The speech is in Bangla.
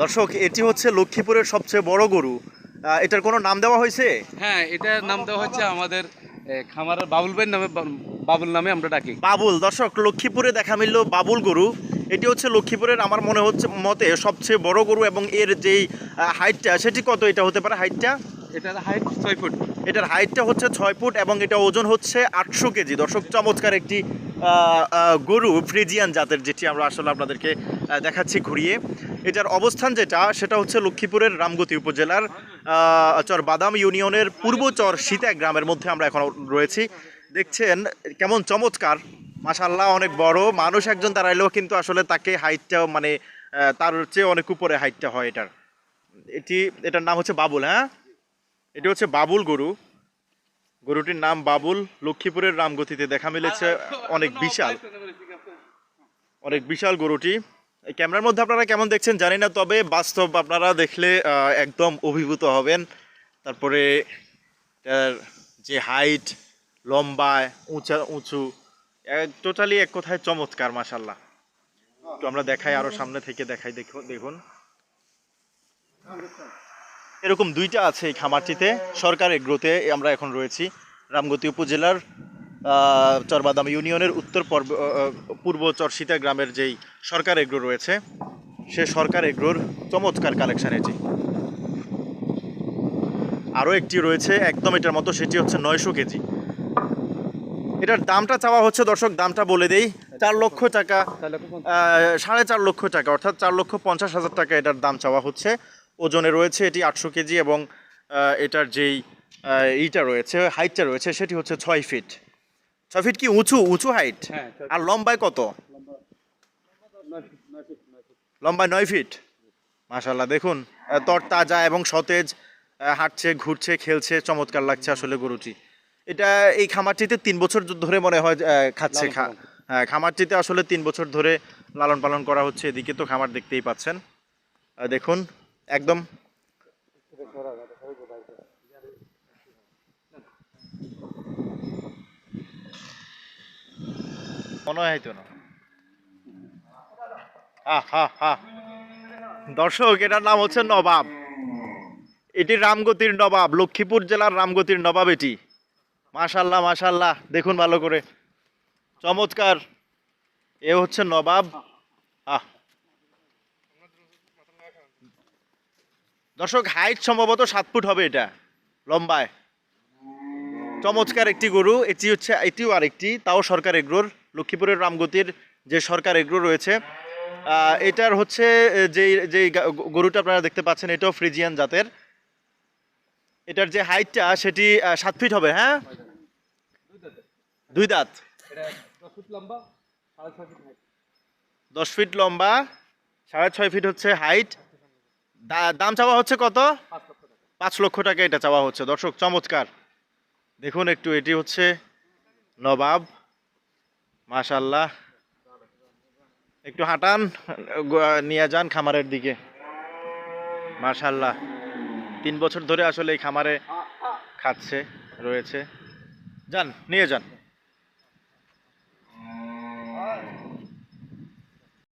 দর্শক এটি হচ্ছে লক্ষ্মীপুরের সবচেয়ে বড় গরু। এটার কোনো নাম দেওয়া হয়েছে? হ্যাঁ এটার নাম দেওয়া হচ্ছে আমাদের খামারের বাবুল ভাইয়ের নামে বাবুল নামে আমরা ডাকি। বাবুল দর্শক লক্ষ্মীপুরে দেখা মিলল বাবুল গরু। এটি হচ্ছে লক্ষ্মীপুরের আমার মনে হচ্ছে মতে সবচেয়ে বড় গরু এবং এর যেই হাইটটা সেটি কত? এটা হতে পারে হাইটটা? এটার হাইট ছয় ফুট। এটার হাইটটা হচ্ছে ছয় ফুট এবং এটা ওজন হচ্ছে আটশো কেজি। দর্শক চমৎকার একটি গরু, ফ্রিজিয়ান জাতের যেটি আমরা আসলে আপনাদেরকে দেখাচ্ছি ঘুরিয়ে। এটার অবস্থান যেটা, সেটা হচ্ছে লক্ষ্মীপুরের রামগতি উপজেলার চর বাদাম ইউনিয়নের পূর্ব চর সীতা গ্রামের মধ্যে আমরা এখন রয়েছি। দেখছেন, কেমন চমৎকার। মাশাল্লাহ অনেক বড়। মানুষ একজন দাঁড়াইলেও কিন্তু আসলে তাকে হাইটটা মানে তার চেয়ে অনেক উপরে হাইটটা হয় এটার। এটি, এটার নাম হচ্ছে বাবুল হ্যাঁ? এটি হচ্ছে বাবুল গরু। গরুটির নাম বাবুল লক্ষ্মীপুরের রামগতিতে দেখা মিলেছে অনেক বিশাল। অনেক বিশাল গরুটি। এই ক্যামেরার মধ্যে আপনারা কেমন দেখছেন জানি না তবে বাস্তব আপনারা দেখলে একদম অভিভূত হবেন। তারপরে এটার যে হাইট লম্বা উঁচা উঁচু টোটালি এক কথায় চমৎকার মাসাল্লাহ একটু আমরা দেখাই আরও সামনে থেকে দেখাই দেখুন দেখুন। এরকম দুইটা আছে এই খামারটিতে। সরকার এগ্রোতে আমরা এখন রয়েছি। রামগতি উপজেলার চরবাদাম ইউনিয়নের উত্তর পর্ব পূর্ব চরসিতা গ্রামের যেই সরকার এগ্রো রয়েছে, সে সরকার এগ্রোর চমৎকার কালেকশান এটি। আরও একটি রয়েছে একদম এটার মতো, সেটি হচ্ছে নয়শো কেজি। এটার দামটা চাওয়া হচ্ছে, দর্শক, দামটা বলে দেই। চার লক্ষ টাকা সাড়ে চার লক্ষ টাকা, অর্থাৎ চার লক্ষ পঞ্চাশ হাজার টাকা এটার দাম চাওয়া হচ্ছে। ওজনে রয়েছে এটি আটশো কেজি এবং এটার যেই আহ, ইটা রয়েছে হাইটটা রয়েছে সেটি হচ্ছে ছয় ফিট। ছয় ফিট কি উঁচু? উঁচু হাইট? হ্যাঁ, আর লম্বায় কত? লম্বায় নয় ফিট? মাশাল্লাহ দেখুন তর তাজা এবং সতেজ হাঁটছে ঘুরছে খেলছে চমৎকার লাগছে আসলে গরুটি। এটা এই খামারটিতে তিন বছর ধরে মনে হয় খাচ্ছে। হ্যাঁ খামারটিতে আসলে তিন বছর ধরে লালন পালন করা হচ্ছে এদিকে তো খামার দেখতেই পাচ্ছেন। দেখুন একদম। মনে হয় তো না। দর্শক, এটার নাম হচ্ছে নবাব। এটি রামগতির নবাব, লক্ষ্মীপুর জেলার রামগতির নবাব এটি। মাশাল্লাহ মাশাল্লাহ, দেখুন ভালো করে। চমৎকার। এ হচ্ছে নবাব। আহ। দর্শক হাইট সম্ভবত সাত ফুট হবে এটা। লম্বায়। চমৎকার একটি গরু, এটি হচ্ছে, এটিও আরেকটি, তাও সরকার এগ্রোর, লক্ষ্মীপুরের রামগতির যে সরকার এগ্রো রয়েছে। এটার হচ্ছে যেই যেই গরুটা আপনারা দেখতে পাচ্ছেন, এটাও ফ্রিজিয়ান জাতের। এটার যে হাইটটা সেটি সাত ফিট হবে হ্যাঁ? দুই দাঁত। দশ ফিট লম্বা, সাড়ে ছয় ফিট হচ্ছে হাইট দাম চাওয়া হচ্ছে কত? পাঁচ লক্ষ টাকা এটা চাওয়া হচ্ছে। দর্শক, চমৎকার। দেখুন একটু, এটি হচ্ছে নবাব। মাশাল্লাহ একটু হাঁটান নিয়ে যান খামারের দিকে। মাশাল্লাহ তিন বছর ধরে আসলে এই খামারে খাচ্ছে, রয়েছে। যান, নিয়ে যান।